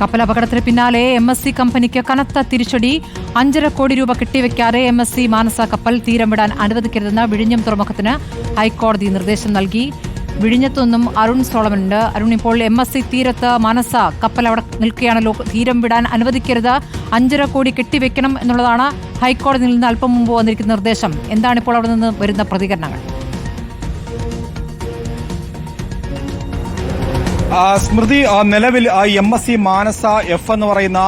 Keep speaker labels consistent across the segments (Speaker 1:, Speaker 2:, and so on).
Speaker 1: കപ്പൽ അപകടത്തിന് പിന്നാലെ എം എസ് സി കമ്പനിക്ക് കനത്ത തിരിച്ചടി. അഞ്ചര കോടി രൂപ കെട്ടിവെക്കാതെ എം എസ് സി മാനസ കപ്പൽ തീരം വിടാൻ അനുവദിക്കരുതെന്ന് വിഴിഞ്ഞം തുറമുഖത്തിന് ഹൈക്കോടതി നിർദ്ദേശം നൽകി. വിഴിഞ്ഞത്തുനിന്നും അരുൺ സോളമനുണ്ട്. അരുൺ ഇപ്പോൾ എം എസ് സി തീരത്ത് മാനസ കപ്പൽ അവിടെ നിൽക്കുകയാണല്ലോ. തീരം വിടാൻ അനുവദിക്കരുത്. അഞ്ചര കോടി കെട്ടിവെക്കണം എന്നുള്ളതാണ് ഹൈക്കോടതിയിൽ നിന്ന് അല്പം മുമ്പ് വന്നിരിക്കുന്ന നിർദ്ദേശം. എന്താണ് ഇപ്പോൾ അവിടെ നിന്ന് വരുന്ന പ്രതികരണങ്ങൾ?
Speaker 2: സ്മൃതി നിലവിൽ M S C Manasa F എന്ന് പറയുന്ന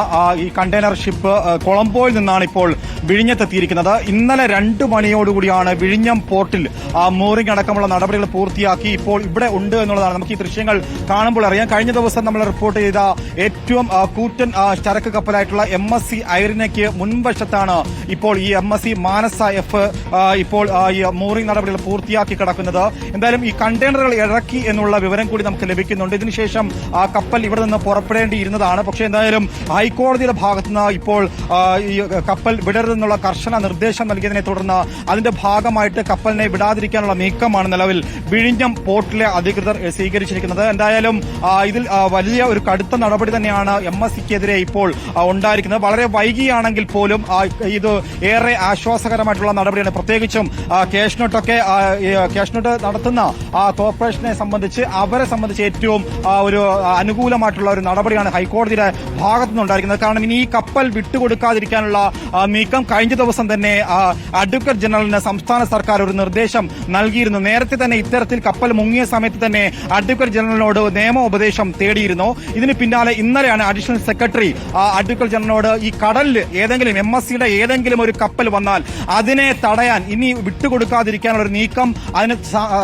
Speaker 2: ഈ കണ്ടെയ്നർ ഷിപ്പ് കൊളംബോയിൽ നിന്നാണ് ഇപ്പോൾ വിഴിഞ്ഞത്തെത്തിയിരിക്കുന്നത്. ഇന്നലെ രണ്ടു മണിയോടുകൂടിയാണ് വിഴിഞ്ഞം പോർട്ടിൽ ആ, മൂറിംഗ് അടക്കമുള്ള നടപടികൾ പൂർത്തിയാക്കി ഇപ്പോൾ ഇവിടെ ഉണ്ട് എന്നുള്ളതാണ്. നമുക്ക് ഈ ദൃശ്യങ്ങൾ കാണുമ്പോൾ അറിയാം. കഴിഞ്ഞ ദിവസം നമ്മൾ റിപ്പോർട്ട് ചെയ്ത ഏറ്റവും കൂറ്റൻ ചരക്ക് കപ്പലായിട്ടുള്ള എം എസ് സി ഐറിനയ്ക്ക് മുൻവശത്താണ് ഇപ്പോൾ ഈ M S C Manasa F ഇപ്പോൾ മോറിംഗ് നടപടികൾ പൂർത്തിയാക്കി കിടക്കുന്നത്. എന്തായാലും ഈ കണ്ടെയ്നറുകൾ ഇറക്കി എന്നുള്ള വിവരം കൂടി നമുക്ക് ലഭിക്കുന്നുണ്ട്. ഇതിനുശേഷം ആ കപ്പൽ ഇവിടെ നിന്ന് പുറപ്പെടേണ്ടിയിരുന്നതാണ്. പക്ഷേ എന്തായാലും ഹൈക്കോടതിയുടെ ഭാഗത്തുനിന്ന് ഇപ്പോൾ ഈ കപ്പൽ വിടരുതെന്നുള്ള കർശന നിർദ്ദേശം നൽകിയതിനെ തുടർന്ന് അതിന്റെ ഭാഗമായിട്ട് കപ്പലിനെ വിടാതിരിക്കാനുള്ള നീക്കമാണ് നിലവിൽ വിഴിഞ്ഞം പോർട്ടിലെ അധികൃതർ സ്വീകരിച്ചിരിക്കുന്നത്. എന്തായാലും ഇതിൽ വലിയ ഒരു കടുത്ത നടപടി തന്നെയാണ് എം എസ് സിക്കെതിരെ ഇപ്പോൾ ഉണ്ടായിരിക്കുന്നത്. വളരെ വൈകിയാണെങ്കിൽ പോലും ഇത് ഏറെ ആശ്വാസകരമായിട്ടുള്ള നടപടിയാണ്. പ്രത്യേകിച്ചും കേഷ്നോട്ടൊക്കെ കേഷ്നോട്ട് നടത്തുന്ന കോർപ്പറേഷനെ സംബന്ധിച്ച് അവരെ സംബന്ധിച്ച് ഏറ്റവും ഒരു അനുകൂലമായിട്ടുള്ള ഒരു നടപടിയാണ് ഹൈക്കോടതിയുടെ ഭാഗത്തു നിന്നുണ്ടായിരിക്കുന്നത്. കാരണം ഇനി ഈ കപ്പൽ വിട്ടുകൊടുക്കാതിരിക്കാനുള്ള നീക്കം കഴിഞ്ഞ ദിവസം തന്നെ അഡ്വക്കേറ്റ് ജനറലിന് സംസ്ഥാന സർക്കാർ ഒരു നിർദ്ദേശം നൽകിയിരുന്നു. നേരത്തെ തന്നെ ഇത്തരത്തിൽ കപ്പൽ മുങ്ങിയ സമയത്ത് തന്നെ അഡ്വക്കേറ്റ് ജനറലിനോട് നിയമോപദേശം തേടിയിരുന്നു. ഇതിന് പിന്നാലെ ഇന്നലെയാണ് അഡീഷണൽ സെക്രട്ടറി അഡ്വക്കേറ്റ് ജനറലിനോട് ഈ കടലിൽ ഏതെങ്കിലും എം എസ് സിയുടെ ഏതെങ്കിലും ഒരു കപ്പൽ വന്നാൽ അതിനെ തടയാൻ ഇനി വിട്ടുകൊടുക്കാതിരിക്കാനുള്ള ഒരു നീക്കം അതിന്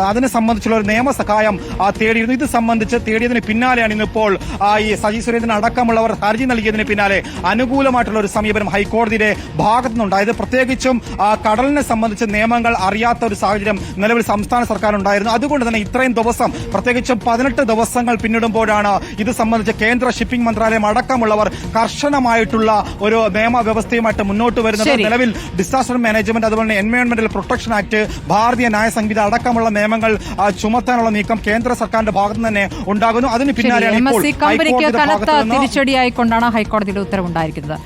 Speaker 2: അതിനെ സംബന്ധിച്ചുള്ള ഒരു നിയമസഹായം തേടിയിരുന്നു. ഇത് സംബന്ധിച്ച് തേടിയതിന് പിന്നാലെയാണ് ഇന്നിപ്പോൾ ആ, ഈ സജി സുരേന്ദ്രൻ അടക്കമുള്ളവർ ഹർജി നൽകിയതിന് പിന്നാലെ അനുകൂലമായിട്ടുള്ള ഒരു സമീപനം ഹൈക്കോടതിയുടെ ഭാഗത്തു നിന്നുണ്ടായത് പ്രത്യേകിച്ചും കടലിനെ സംബന്ധിച്ച് നിയമങ്ങൾ അറിയാത്ത ഒരു സാഹചര്യം നിലവിൽ സംസ്ഥാന സർക്കാർ ഉണ്ടായിരുന്നു അതുകൊണ്ട് തന്നെ ഇത്രയും ദിവസം പ്രത്യേകിച്ചും പതിനെട്ട് ദിവസങ്ങൾ പിന്നിടുമ്പോഴാണ് ഇത് സംബന്ധിച്ച് കേന്ദ്ര ഷിപ്പിംഗ് മന്ത്രാലയം അടക്കമുള്ളവർ കർശനമായിട്ടുള്ള ഒരു നിയമവ്യവസ്ഥയുമായിട്ട് മുന്നോട്ട് വരുന്നത്. നിലവിൽ ഡിസാസ്റ്റർ മാനേജ്മെന്റ് അതുപോലെ തന്നെ എൻവയോൺമെന്റൽ പ്രൊട്ടക്ഷൻ ആക്ട് ഭാരതീയ ന്യായ സംഹിത അടക്കമുള്ള നിയമങ്ങൾ ചുമത്താനുള്ള നീക്കം കേന്ദ്ര സർക്കാരിന്റെ ഭാഗത്ത് തന്നെ തന്നെ ഉണ്ടാകുന്നു. അതിന് പിന്നാലെയാണ്
Speaker 1: കമ്പനിക്ക് കനത്ത തിരിച്ചടിയായിക്കൊണ്ടാണ് ഹൈക്കോടതിയുടെ ഉത്തരവുണ്ടായിരിക്കുന്നത്.